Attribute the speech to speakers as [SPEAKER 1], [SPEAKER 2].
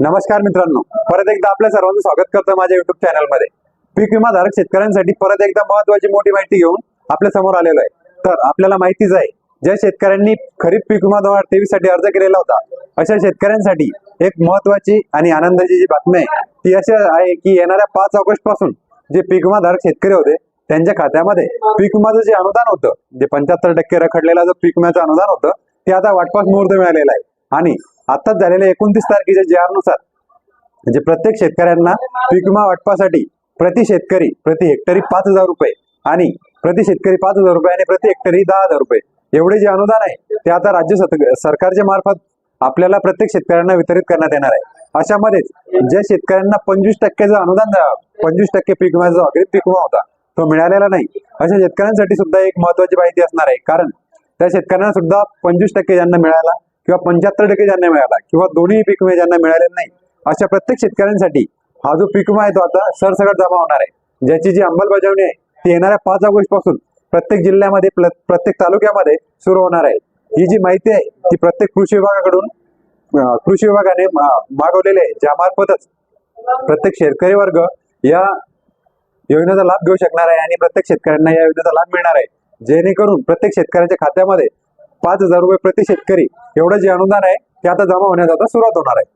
[SPEAKER 1] नमस्कार मित्रांनो. परत एकदा आपल्या सर्वांचं स्वागत करतो माझ्या युट्यूब चॅनलमध्ये पीक विमा धारक शेतकऱ्यांसाठी परत एकदा महत्वाची मोठी माहिती घेऊन आपल्यासमोर आलेलो आहे. तर आपल्याला माहितीच आहे ज्या शेतकऱ्यांनी खरीप पीक विमा दोन हजार तेवीससाठी अर्ज केलेला होता अशा शेतकऱ्यांसाठी एक महत्वाची आणि आनंदाची जी बातमी आहे ती अशी आहे की येणाऱ्या पाच ऑगस्टपासून जे पीक विमा धारक शेतकरी होते त्यांच्या खात्यामध्ये पीक विमाचं जे अनुदान होतं जे पंच्याहत्तर टक्के रखडलेला जो पीक विम्याचं अनुदान होतं ते आता वाटपास मुहूर्त मिळालेला आहे. आणि आताच झालेल्या एकोणतीस तारखेच्या जे नुसार म्हणजे प्रत्येक शेतकऱ्यांना पीक विमा वाटपासाठी प्रति शेतकरी प्रति हेक्टरी पाच हजार रुपये आणि प्रति शेतकरी पाच हजार रुपये आणि प्रति हेक्टरी दहा हजार रुपये. एवढे जे अनुदान आहे ते आता राज्य सरकारच्या मार्फत आपल्याला प्रत्येक शेतकऱ्यांना वितरित करण्यात येणार आहे. अशामध्येच ज्या शेतकऱ्यांना पंचवीस टक्केचं अनुदान पंचवीस टक्के पीक विम्याचा जो अग्रिम पीक विमा होता तो मिळालेला नाही. अशा शेतकऱ्यांसाठी सुद्धा एक महत्वाची माहिती असणार आहे. कारण त्या शेतकऱ्यांना सुद्धा पंचवीस टक्के ज्यांना मिळाला किंवा पंच्याहत्तर टक्के ज्यांना मिळाला किंवा दोन्ही पीक विमा ज्यांना मिळालेले नाही अशा प्रत्येक शेतकऱ्यांसाठी हा जो पीक विमा आहे तो आता सरसकट जमा होणार आहे. ज्याची जी अंमलबजावणी आहे ती येणाऱ्या पाच ऑगस्टपासून प्रत्येक जिल्ह्यामध्ये प्रत्येक तालुक्यामध्ये सुरू होणार आहे. ही जी माहिती आहे ती प्रत्येक कृषी विभागाकडून कृषी विभागाने मागवलेली आहे ज्यामार्फतच प्रत्येक शेतकरी वर्ग या योजनेचा लाभ घेऊ शकणार आहे आणि प्रत्येक शेतकऱ्यांना या योजनेचा लाभ मिळणार आहे. जेणेकरून प्रत्येक शेतकऱ्याच्या खात्यामध्ये पाच हजार रुपये प्रति शेतकरी एवढं जे अनुदान आहे ते आता जमा होण्यास आता सुरुवात होणार आहे.